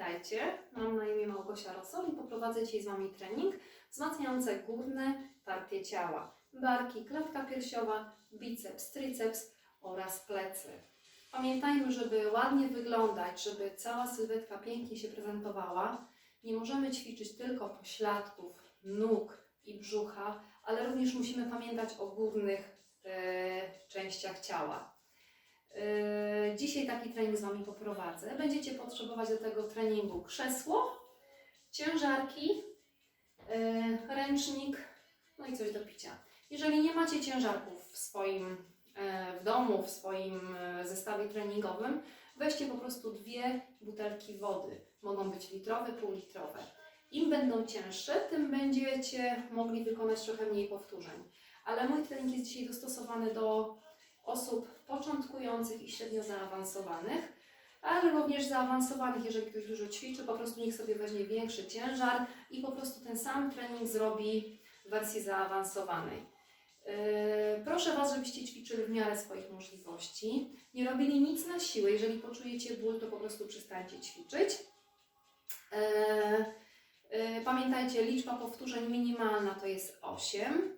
Witajcie, mam na imię Małgosia Rosol i poprowadzę dzisiaj z Wami trening wzmacniający górne partie ciała. Barki, klatka piersiowa, biceps, triceps oraz plecy. Pamiętajmy, żeby ładnie wyglądać, żeby cała sylwetka pięknie się prezentowała, nie możemy ćwiczyć tylko pośladków, nóg i brzucha, ale również musimy pamiętać o górnych e, częściach ciała. Yy, Dzisiaj taki trening z Wami poprowadzę. Będziecie potrzebować do tego treningu krzesło, ciężarki, yy, ręcznik, no i coś do picia. Jeżeli nie macie ciężarków w swoim e, w domu, w swoim zestawie treningowym, weźcie po prostu dwie butelki wody. Mogą być litrowe, półlitrowe. Im będą cięższe, tym będziecie mogli wykonać trochę mniej powtórzeń. Ale mój trening jest dzisiaj dostosowany do osób początkujących i średnio zaawansowanych, ale również zaawansowanych, jeżeli ktoś dużo ćwiczy, po prostu niech sobie weźmie większy ciężar i po prostu ten sam trening zrobi w wersji zaawansowanej. Yy, Proszę Was, żebyście ćwiczyli w miarę swoich możliwości. Nie robili nic na siłę. Jeżeli poczujecie ból, to po prostu przestańcie ćwiczyć. Yy, yy, Pamiętajcie, liczba powtórzeń minimalna to jest 8.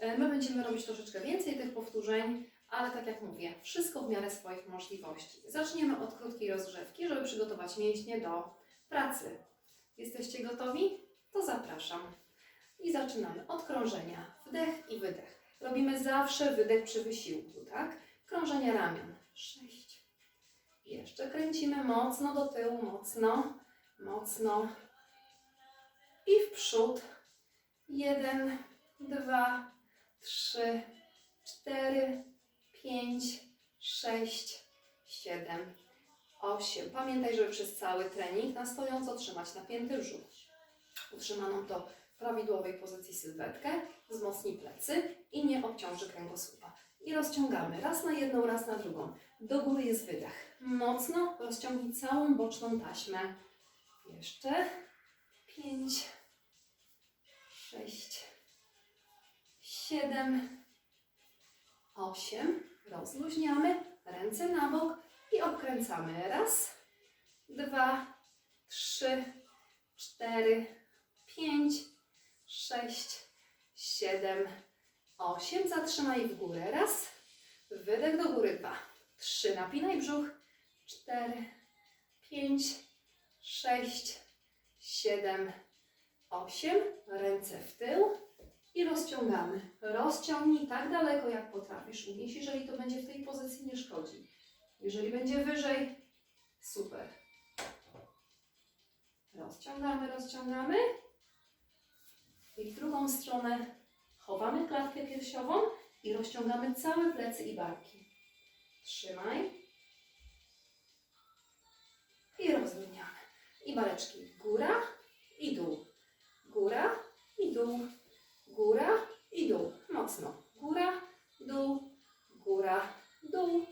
Yy, My będziemy robić troszeczkę więcej tych powtórzeń, ale tak jak mówię, wszystko w miarę swoich możliwości. Zaczniemy od krótkiej rozgrzewki, żeby przygotować mięśnie do pracy. Jesteście gotowi? To zapraszam. I zaczynamy od krążenia. Wdech i wydech. Robimy zawsze wydech przy wysiłku, tak? Krążenie ramion. Sześć. Jeszcze kręcimy mocno do tyłu, mocno, mocno. I w przód. Jeden, dwa, trzy, cztery, pięć, sześć, siedem, osiem. Pamiętaj, żeby przez cały trening na stojąco trzymać napięty brzuch. Utrzymaną w prawidłowej pozycji sylwetkę, wzmocni plecy i nie obciąży kręgosłupa. I rozciągamy raz na jedną, raz na drugą. Do góry jest wydech. Mocno rozciągnij całą boczną taśmę. Jeszcze pięć, sześć, siedem, osiem. Rozluźniamy, ręce na bok i obkręcamy. Raz, dwa, trzy, cztery, pięć, sześć, siedem, osiem. Zatrzymaj w górę. Raz, wydech do góry. Dwa, trzy. Napinaj brzuch. Cztery, pięć, sześć, siedem, osiem. Ręce w tył i rozciągamy. Rozciągnij tak daleko, jak potrafisz unieść, jeżeli to będzie w tej pozycji, nie szkodzi. Jeżeli będzie wyżej, super. Rozciągamy, rozciągamy. I w drugą stronę chowamy klatkę piersiową i rozciągamy całe plecy i barki. Trzymaj. I rozluźniamy. I bareczki góra i dół. Góra i dół. Góra i dół. Mocno. Góra, dół, góra, dół,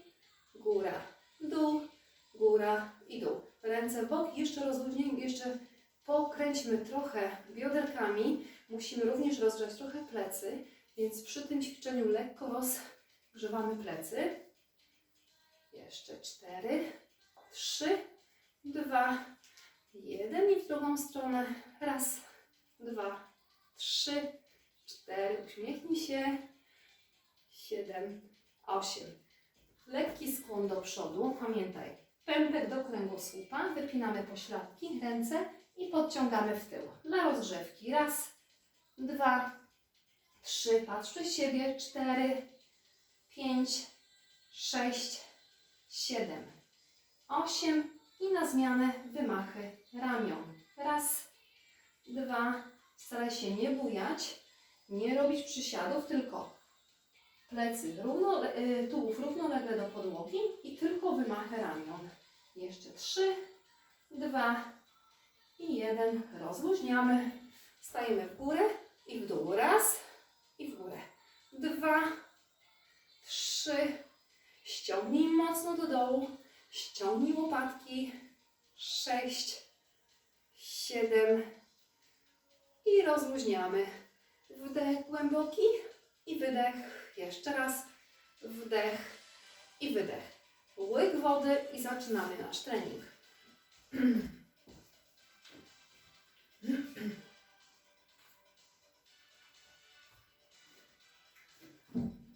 góra, dół, góra i dół. Ręce w bok. Jeszcze rozluźnijmy, jeszcze pokręćmy trochę bioderkami. Musimy również rozgrzać trochę plecy, więc przy tym ćwiczeniu lekko rozgrzewamy plecy. Jeszcze cztery, trzy, dwa, jeden i w drugą stronę. Raz, dwa, trzy, cztery. Uśmiechnij się. Siedem, osiem. Lekki skłon do przodu. Pamiętaj, pępek do kręgosłupa. Wypinamy pośladki, ręce i podciągamy w tył. Dla rozgrzewki. Raz, dwa, trzy. Patrz przed siebie. Cztery, pięć, sześć, siedem, osiem. I na zmianę wymachy ramion. Raz, dwa. Staraj się nie bujać, nie robić przysiadów, tylko plecy równo, y, tułów równolegle do podłogi i tylko wymachy ramion. Jeszcze trzy, dwa i jeden. Rozluźniamy. Stajemy w górę i w dół. Raz i w górę. Dwa, trzy. Ściągnij mocno do dołu. Ściągnij łopatki. Sześć, siedem i rozluźniamy wdech głęboki i wydech. Jeszcze raz wdech i wydech. Łyk wody i zaczynamy nasz trening.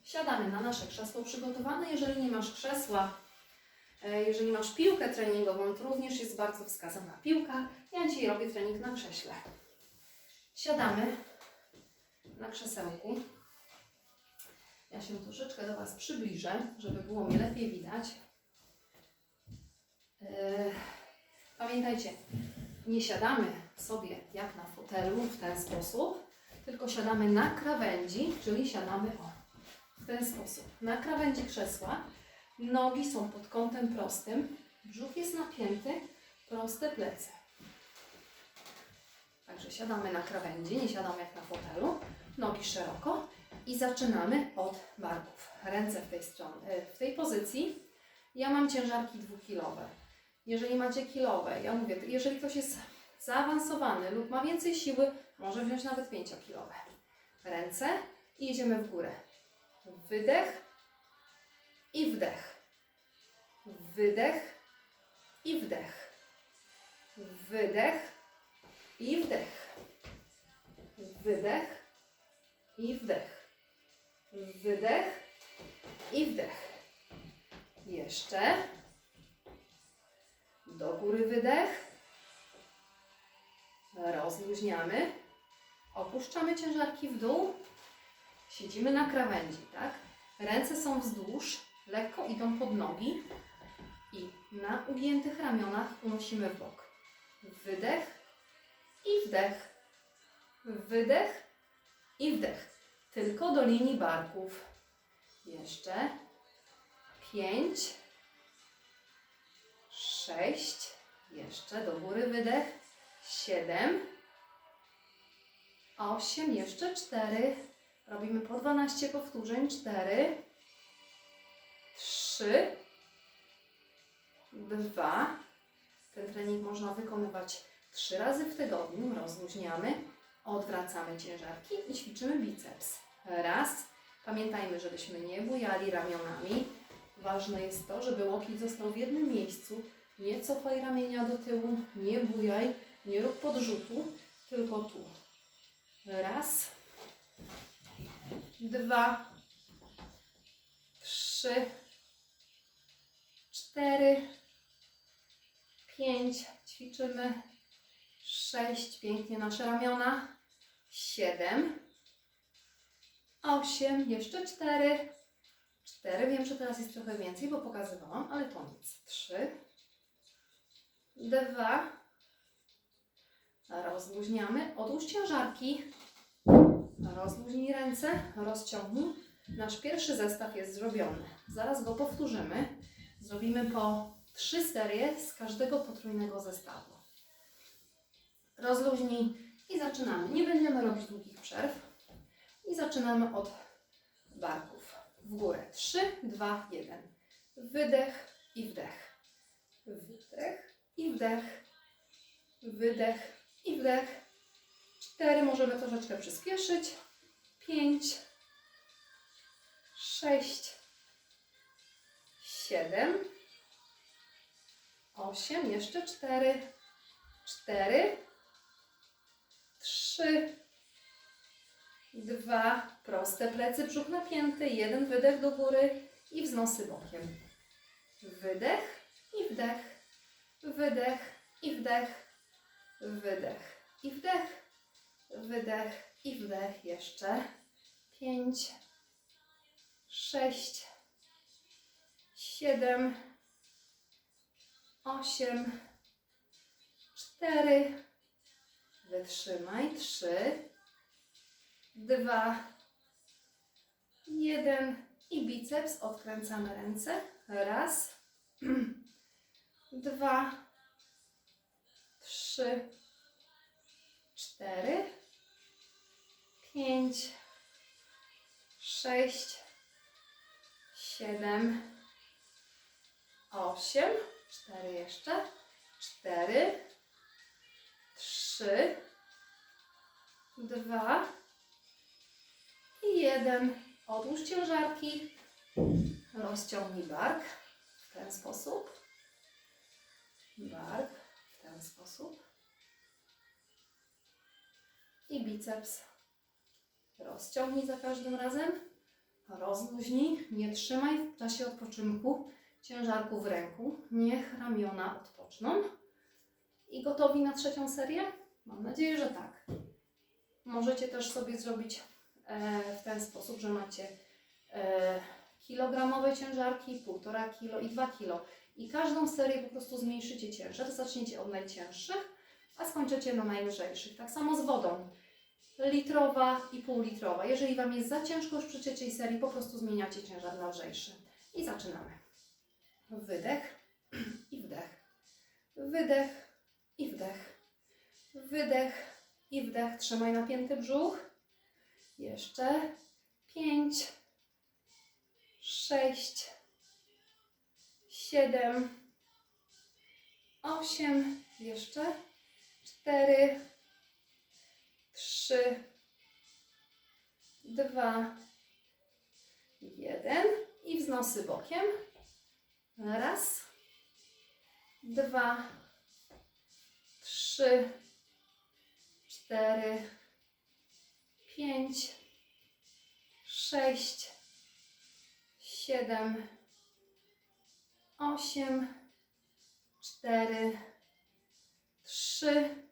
Siadamy na nasze krzesło przygotowane. Jeżeli nie masz krzesła, e, jeżeli masz piłkę treningową, to również jest bardzo wskazana piłka. Ja dzisiaj robię trening na krześle. Siadamy na krzesełku. Ja się troszeczkę do Was przybliżę, żeby było mnie lepiej widać. E, Pamiętajcie, nie siadamy sobie jak na fotelu w ten sposób, tylko siadamy na krawędzi, czyli siadamy o, w ten sposób. Na krawędzi krzesła, nogi są pod kątem prostym, brzuch jest napięty, proste plecy. Także siadamy na krawędzi, nie siadamy jak na fotelu, nogi szeroko i zaczynamy od barków. Ręce w tej, stronie, w tej pozycji. Ja mam ciężarki dwukilowe. Jeżeli macie kilowe, ja mówię, jeżeli ktoś jest zaawansowany lub ma więcej siły, może wziąć nawet 5-kilowe. Ręce i jedziemy w górę. Wydech i wdech. Wydech i wdech. Wydech i wdech. Wydech i wdech. Wydech i wdech. Jeszcze. Do góry wydech. Rozluźniamy. Opuszczamy ciężarki w dół. Siedzimy na krawędzi, tak? Ręce są wzdłuż, lekko idą pod nogi. I na ugiętych ramionach unosimy w bok. Wydech i wdech. Wydech i wdech. Tylko do linii barków. Jeszcze. Pięć. Sześć. Jeszcze do góry wydech. Siedem. Osiem. Jeszcze cztery. Robimy po 12 powtórzeń. Cztery. Trzy. Dwa. Ten trening można wykonywać trzy razy w tygodniu. Rozluźniamy. Odwracamy ciężarki i ćwiczymy biceps. Raz. Pamiętajmy, żebyśmy nie bujali ramionami. Ważne jest to, żeby łokieć został w jednym miejscu. Nie cofaj ramienia do tyłu, nie bujaj, nie rób podrzutu, tylko tu. Raz, dwa, trzy, cztery, pięć. Ćwiczymy. Sześć. Pięknie nasze ramiona. Siedem. Osiem. Jeszcze cztery. Cztery. Wiem, że teraz jest trochę więcej, bo pokazywałam, ale to nic. Trzy. Dwa. Rozluźniamy. Odłóż ciężarki. Rozluźnij ręce. Rozciągnij. Nasz pierwszy zestaw jest zrobiony. Zaraz go powtórzymy. Zrobimy po trzy serie z każdego potrójnego zestawu. Rozluźnij i zaczynamy. Nie będziemy robić długich przerw. I zaczynamy od barków. W górę. 3, 2, 1. Wydech i wdech. Wydech i wdech. Wydech i wdech. 4. Możemy troszeczkę przyspieszyć. 5, 6, 7, 8, jeszcze 4, 4, 3, 2, proste plecy, brzuch napięty, jeden wydech do góry i wznosy bokiem. Wydech i wdech, wydech i wdech, wydech i wdech, wydech i wdech. Jeszcze. 5, 6, 7, 8, 4, wytrzymaj, 3, 2, 1 i biceps, odkręcamy ręce, raz, dwa, trzy, cztery, pięć, sześć, siedem, osiem, cztery jeszcze, cztery, trzy, dwa i jeden. Odłóż ciężarki, rozciągnij bark w ten sposób, bark w ten sposób i biceps. Rozciągnij za każdym razem. Rozluźnij, nie trzymaj w czasie odpoczynku ciężarku w ręku. Niech ramiona odpoczną. I gotowi na trzecią serię? Mam nadzieję, że tak. Możecie też sobie zrobić e, w ten sposób, że macie e, kilogramowe ciężarki, półtora kilo i 2 kilo. I każdą serię po prostu zmniejszycie ciężar. Zaczniecie od najcięższych, a skończycie na najlżejszych. Tak samo z wodą. Litrowa i półlitrowa. Jeżeli Wam jest za ciężko już przy trzeciej serii, po prostu zmieniacie ciężar na lżejszy. I zaczynamy. Wydech i wdech. Wydech i wdech. Wydech i wdech. Trzymaj napięty brzuch. Jeszcze pięć, sześć, siedem, osiem, jeszcze cztery, trzy, dwa, jeden i wznosy bokiem. Raz, dwa, trzy, cztery, pięć, sześć, siedem, osiem, cztery, trzy,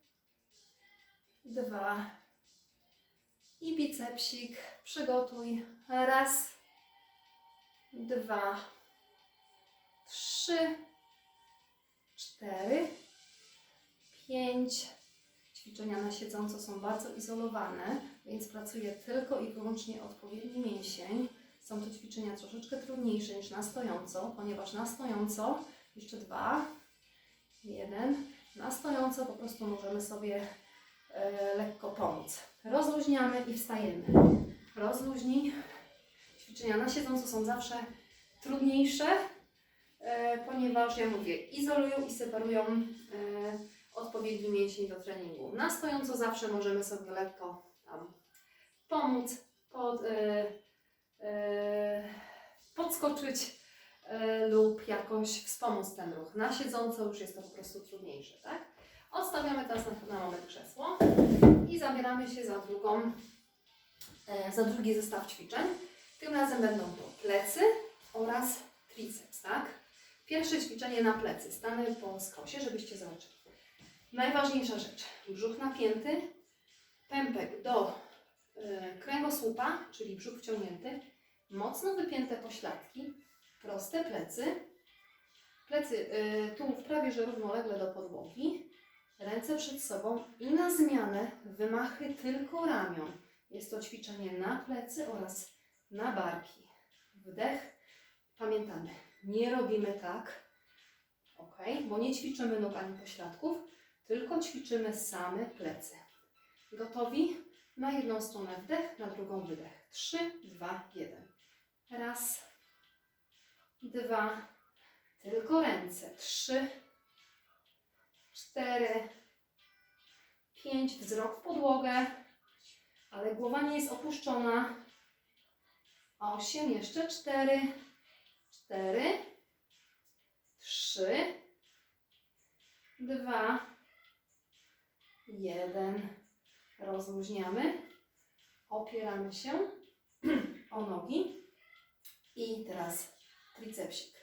dwa i bicepsik. Przygotuj. Raz, dwa, trzy, cztery, pięć. Ćwiczenia na siedząco są bardzo izolowane, więc pracuję tylko i wyłącznie odpowiedni mięsień. Są to ćwiczenia troszeczkę trudniejsze niż na stojąco, ponieważ na stojąco jeszcze dwa, jeden. Na stojąco po prostu możemy sobie e, lekko pomóc. Rozluźniamy i wstajemy. Rozluźnij. Ćwiczenia na siedząco są zawsze trudniejsze, e, ponieważ ja mówię, izolują i separują e, odpowiedni mięsień do treningu. Na stojąco zawsze możemy sobie lekko tam pomóc, pod, e, e, podskoczyć e, lub jakoś wspomóc ten ruch. Na siedząco już jest to po prostu trudniejsze, tak? Odstawiamy teraz na, na moment krzesło i zabieramy się za drugą, e, za drugi zestaw ćwiczeń. Tym razem będą to plecy oraz triceps, tak? Pierwsze ćwiczenie na plecy. Stanę po skosie, żebyście zobaczyli. Najważniejsza rzecz. Brzuch napięty, pępek do y, kręgosłupa, czyli brzuch wciągnięty, mocno wypięte pośladki, proste plecy, plecy, y, tułów prawie że równolegle do podłogi, ręce przed sobą i na zmianę wymachy tylko ramion. Jest to ćwiczenie na plecy oraz na barki. Wdech. Pamiętamy, nie robimy tak, ok, bo nie ćwiczymy nóg ani pośladków, tylko ćwiczymy same plecy. Gotowi? Na jedną stronę wdech, na drugą wydech. Trzy, dwa, jeden. Raz, dwa, tylko ręce. Trzy, cztery, pięć, wzrok w podłogę, ale głowa nie jest opuszczona. Osiem, jeszcze cztery, cztery, trzy, dwa, jeden. Rozluźniamy, opieramy się o nogi i teraz tricepsik.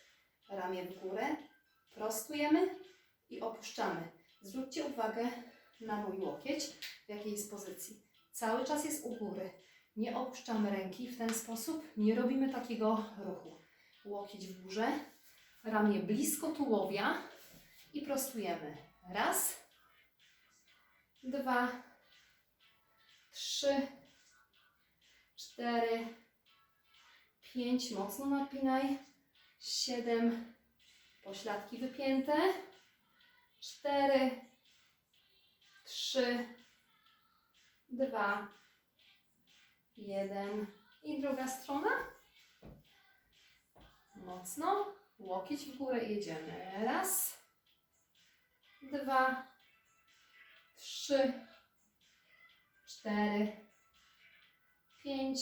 Ramię w górę, prostujemy i opuszczamy. Zwróćcie uwagę na mój łokieć, w jakiej jest pozycji. Cały czas jest u góry. Nie opuszczamy ręki w ten sposób, nie robimy takiego ruchu. Łokieć w górze, ramię blisko tułowia i prostujemy. Raz, dwa, trzy, cztery, pięć, mocno napinaj, siedem, pośladki wypięte, cztery, trzy, dwa, jeden. I druga strona. Mocno, łokieć w górę. Jedziemy. Raz, dwa, trzy, cztery, pięć,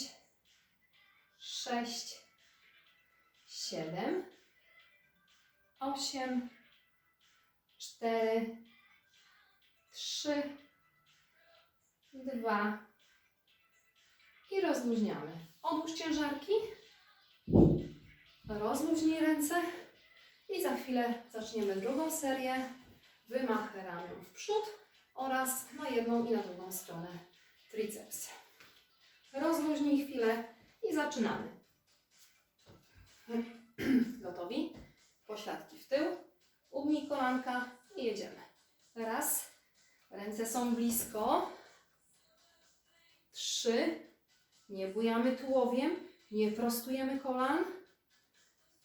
sześć, siedem, osiem, cztery, trzy, dwa i rozluźniamy. Odłóż ciężarki Rozluźnij ręce i za chwilę zaczniemy drugą serię. Wymachy ramion w przód oraz na jedną i na drugą stronę triceps. Rozluźnij chwilę i zaczynamy. Gotowi? Pośladki w tył, ugnij kolanka i jedziemy. Raz, ręce są blisko. Trzy, nie bujamy tułowiem, nie prostujemy kolan.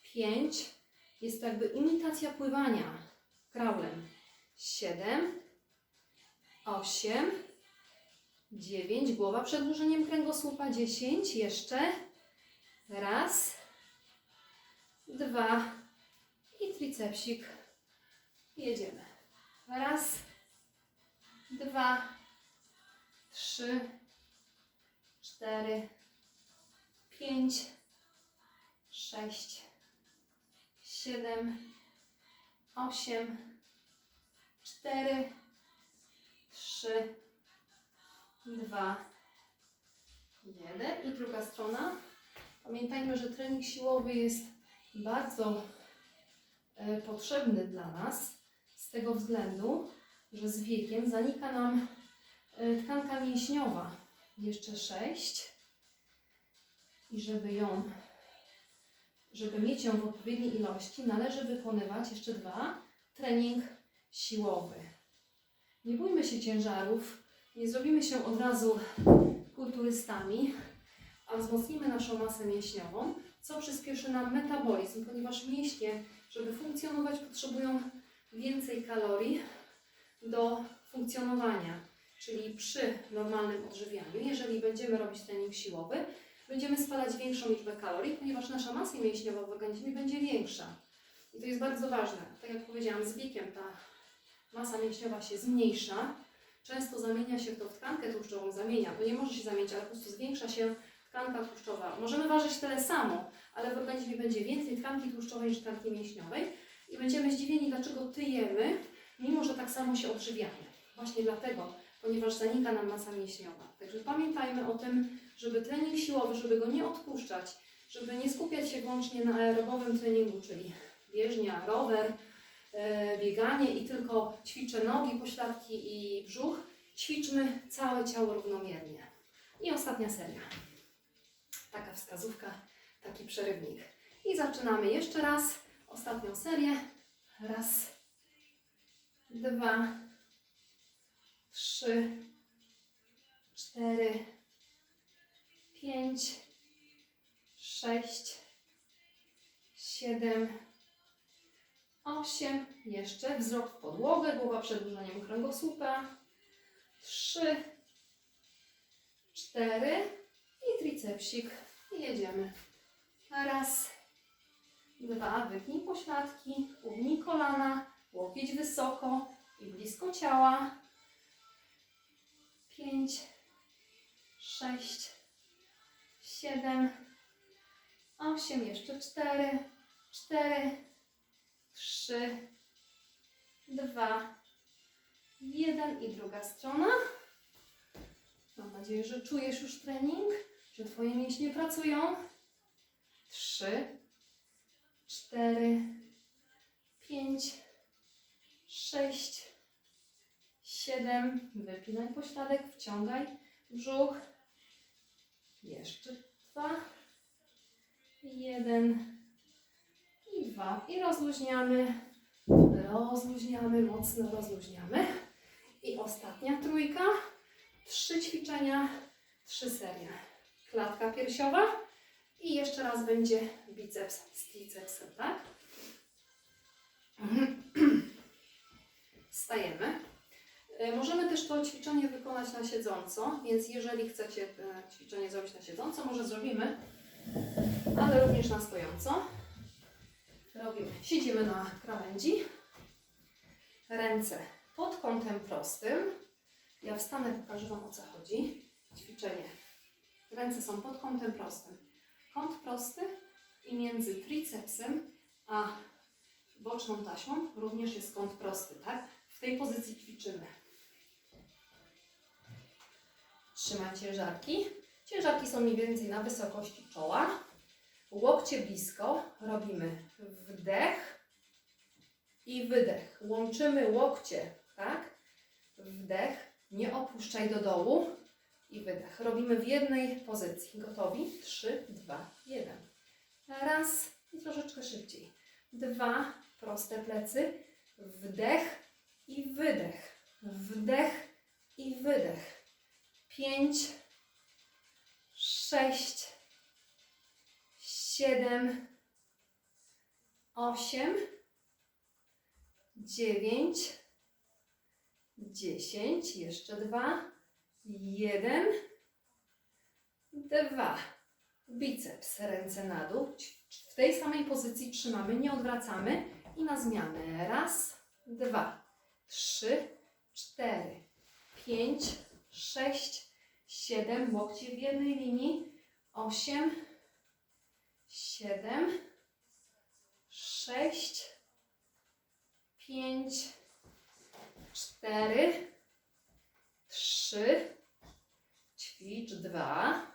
Pięć, jest to jakby imitacja pływania kraulem. Siedem, osiem, dziewięć, głowa przedłużeniem kręgosłupa. Dziesięć, jeszcze. Raz, dwa. I tricepsik. Jedziemy. Raz, dwa, trzy, cztery, pięć, sześć, siedem, osiem, cztery, trzy, dwa, jeden. I druga strona. Pamiętajmy, że trening siłowy jest bardzo e, potrzebny dla nas z tego względu, że z wiekiem zanika nam e, tkanka mięśniowa. Jeszcze sześć. I żeby ją, żeby mieć ją w odpowiedniej ilości, należy wykonywać jeszcze dwa, trening siłowy. Nie bójmy się ciężarów, nie zrobimy się od razu kulturystami, a wzmocnimy naszą masę mięśniową, co przyspieszy nam metabolizm, ponieważ mięśnie, żeby funkcjonować, potrzebują więcej kalorii do funkcjonowania. Czyli przy normalnym odżywianiu, jeżeli będziemy robić trening siłowy, będziemy spalać większą liczbę kalorii, ponieważ nasza masa mięśniowa w organizmie będzie większa. I to jest bardzo ważne. Tak jak powiedziałam, z wiekiem ta masa mięśniowa się zmniejsza. Często zamienia się to w tkankę tłuszczową, zamienia, to nie może się zamienić, ale po prostu zwiększa się tkanka tłuszczowa. Możemy ważyć tyle samo, ale w organizmie będzie więcej tkanki tłuszczowej niż tkanki mięśniowej i będziemy zdziwieni, dlaczego tyjemy, mimo że tak samo się odżywiamy. Właśnie dlatego, ponieważ zanika nam masa mięśniowa. Także pamiętajmy o tym, żeby trening siłowy, żeby go nie odpuszczać, żeby nie skupiać się wyłącznie na aerobowym treningu, czyli bieżnia, rower, bieganie i tylko ćwiczę nogi, pośladki i brzuch. Ćwiczmy całe ciało równomiernie. I ostatnia seria. Taka wskazówka, taki przerywnik. I zaczynamy jeszcze raz. Ostatnią serię. Raz, dwa, trzy, cztery, pięć, sześć, siedem, osiem. Jeszcze wzrok w podłogę, głowa przedłużeniem kręgosłupa. Trzy, cztery i tricepsik. Jedziemy. Raz, dwa, wypnij pośladki, ugnij kolana, łokieć wysoko i blisko ciała. Pięć, sześć, siedem, osiem, jeszcze cztery, cztery, trzy, dwa, jeden i druga strona. Mam nadzieję, że czujesz już trening, że Twoje mięśnie pracują. Trzy, cztery, pięć, sześć, siedem. Wypinaj pośladek, wciągaj brzuch. Jeszcze dwa, jeden i dwa. I rozluźniamy, rozluźniamy, mocno rozluźniamy. I ostatnia trójka. Trzy ćwiczenia, trzy serie. Klatka piersiowa i jeszcze raz będzie biceps z tricepsem, tak? Stajemy. E, Możemy też to ćwiczenie wykonać na siedząco, więc jeżeli chcecie e, ćwiczenie zrobić na siedząco, może zrobimy, ale również na stojąco. Robimy. Siedzimy na krawędzi. Ręce pod kątem prostym. Ja wstanę, pokażę Wam o co chodzi. Ćwiczenie. Ręce są pod kątem prostym. Kąt prosty i między tricepsem a boczną taśmą również jest kąt prosty, tak? W tej pozycji ćwiczymy. Trzymaj ciężarki. Ciężarki są mniej więcej na wysokości czoła. Łokcie blisko. Robimy wdech i wydech. Łączymy łokcie, tak? Wdech. Nie opuszczaj do dołu. I wydech. Robimy w jednej pozycji. Gotowi? Trzy, dwa, jeden. Raz i troszeczkę szybciej. Dwa, proste plecy. Wdech i wydech. Wdech i wydech. Pięć, sześć, siedem, osiem, dziewięć, dziesięć, jeszcze dwa, jeden, dwa. Biceps, ręce na dół. W tej samej pozycji trzymamy, nie odwracamy i na zmianę. Raz, dwa, trzy, cztery, pięć, sześć, siedem. Łokcie w jednej linii. Osiem, siedem, sześć, pięć, cztery, trzy, ćwicz dwa,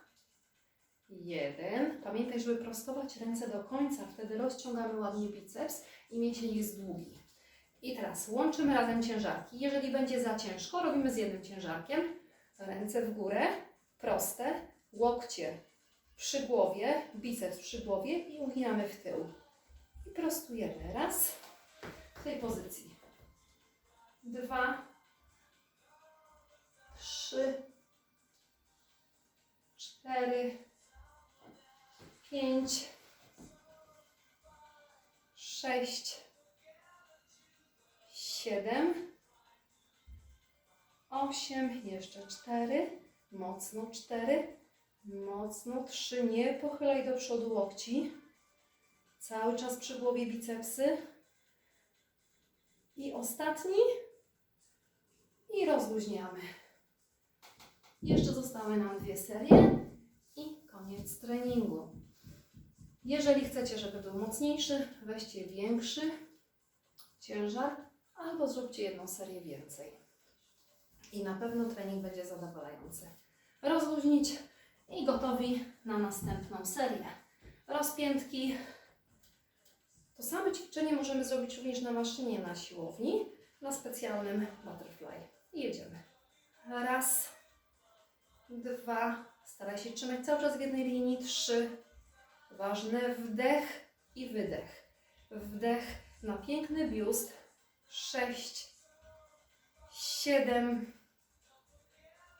jeden. Pamiętaj, żeby prostować ręce do końca, wtedy rozciągamy ładnie biceps i mięsień jest długi. I teraz łączymy razem ciężarki. Jeżeli będzie za ciężko, robimy z jednym ciężarkiem. Ręce w górę, proste, łokcie przy głowie, biceps przy głowie i uginamy w tył. I prostujemy. Raz, w tej pozycji. Dwa, trzy, cztery, pięć, sześć, siedem, osiem, jeszcze cztery, mocno cztery, mocno trzy, nie pochylaj do przodu łokci, cały czas przy głowie bicepsy i ostatni i rozluźniamy. Jeszcze zostały nam dwie serie i koniec treningu. Jeżeli chcecie, żeby był mocniejszy, weźcie większy ciężar albo zróbcie jedną serię więcej. I na pewno trening będzie zadowalający. Rozluźnić i gotowi na następną serię. Rozpiętki. To samo ćwiczenie możemy zrobić również na maszynie na siłowni, na specjalnym butterfly. I jedziemy. Raz, dwa, staraj się trzymać cały czas w jednej linii, trzy, ważne, wdech i wydech. Wdech na piękny biust, sześć, siedem,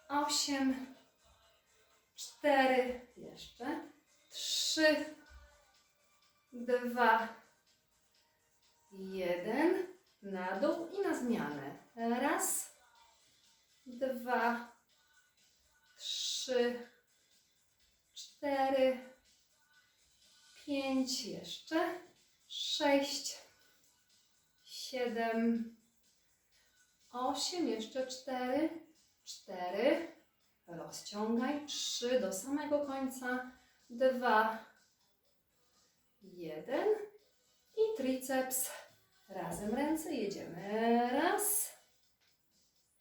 osiem, cztery, jeszcze, trzy, dwa, jeden, na dół i na zmianę. Raz, dwa, trzy, cztery, pięć, jeszcze, sześć, siedem, osiem, jeszcze cztery, cztery, rozciągaj, trzy do samego końca, dwa, jeden i triceps, razem ręce, jedziemy, raz,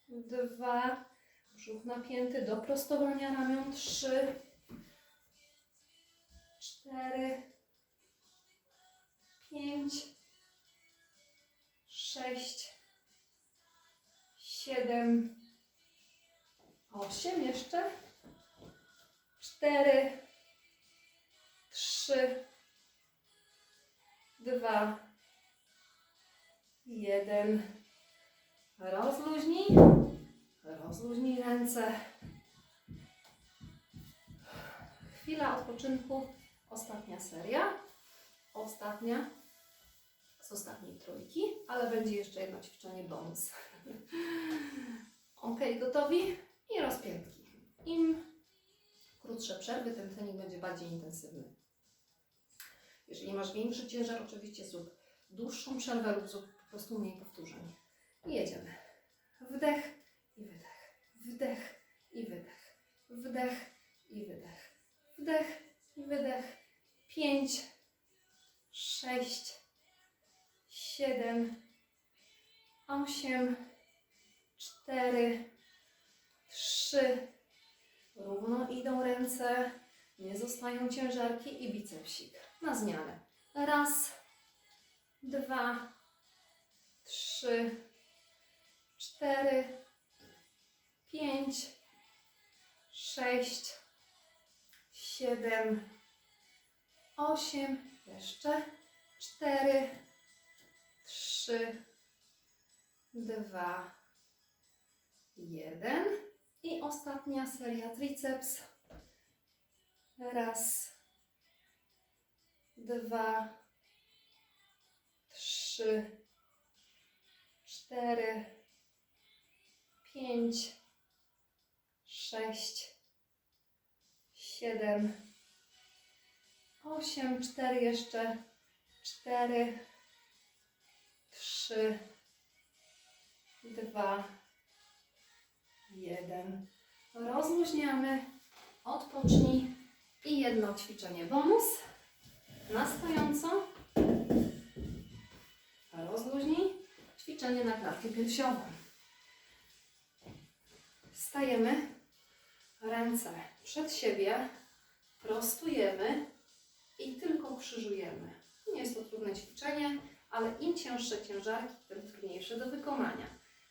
dwa, brzuch napięty do prostowania ramion, trzy, cztery, pięć, sześć, siedem, osiem jeszcze, cztery, trzy, dwa, jeden. Rozluźnij, rozluźnij ręce. Chwila odpoczynku, ostatnia seria, ostatnia z ostatniej trójki, ale będzie jeszcze jedno ćwiczenie bonus. ok, gotowi? I rozpiętki. Im krótsze przerwy, tym trening będzie bardziej intensywny. Jeżeli masz większy ciężar, oczywiście zrób dłuższą przerwę lub zrób po prostu mniej powtórzeń. I jedziemy. Wdech i wydech. Wdech i wydech. Wdech i wydech. Wdech i wydech. Pięć, sześć, siedem, osiem, cztery, trzy. Równo idą ręce. Nie zostają ciężarki i bicepsik. Na zmianę. Raz, dwa, trzy, cztery, pięć, sześć, siedem, osiem, jeszcze cztery, trzy, dwa, jeden. I ostatnia seria triceps. Raz, dwa, trzy, cztery, pięć, sześć, siedem, osiem, cztery jeszcze, cztery, trzy, dwa, jeden. Rozluźniamy, odpocznij i jedno ćwiczenie bonus. Na stojąco. Rozluźnij. Ćwiczenie na klatkę piersiową. Stajemy. Ręce przed siebie. Prostujemy i tylko krzyżujemy. Nie jest to trudne ćwiczenie, ale im cięższe ciężarki, tym trudniejsze do wykonania.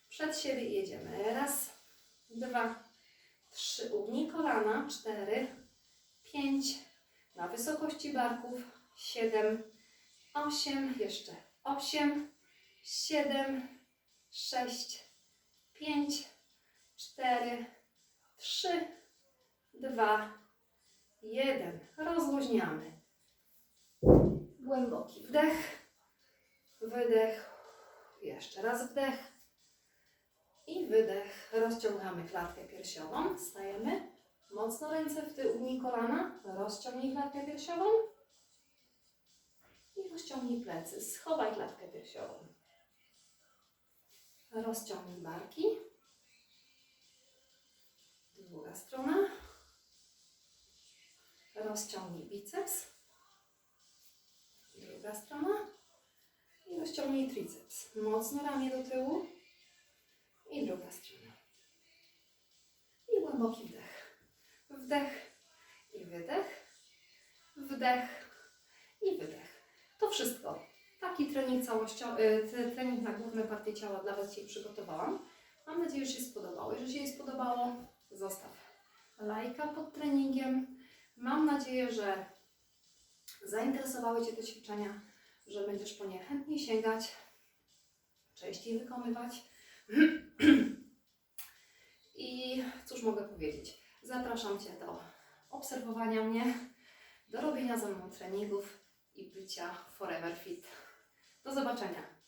Przed siebie jedziemy. Raz, dwa, trzy. Ugnij kolana. Cztery, pięć. Na wysokości barków. Siedem, osiem. Jeszcze osiem, siedem, sześć, pięć, cztery, trzy, dwa, jeden. Rozluźniamy. Głęboki wdech, wydech, jeszcze raz wdech i wydech. Rozciągamy klatkę piersiową, stajemy. Mocno ręce w tył, ugnij kolana, rozciągnij klatkę piersiową i rozciągnij plecy. Schowaj klatkę piersiową. Rozciągnij barki. Druga strona. Rozciągnij biceps. Druga strona. I rozciągnij triceps. Mocno ramię do tyłu. I druga strona. I głęboki wdech. Wdech i wydech. Wdech i wydech. To wszystko. Taki trening całościowy, tre- trening na główne partie ciała dla Was dzisiaj przygotowałam. Mam nadzieję, że się spodobało. Jeżeli się jej spodobało, zostaw lajka pod treningiem. Mam nadzieję, że zainteresowały Cię te ćwiczenia, że będziesz po nie chętnie sięgać, częściej wykonywać. I cóż mogę powiedzieć? Zapraszam Cię do obserwowania mnie, do robienia ze mną treningów i bycia forever fit. Do zobaczenia.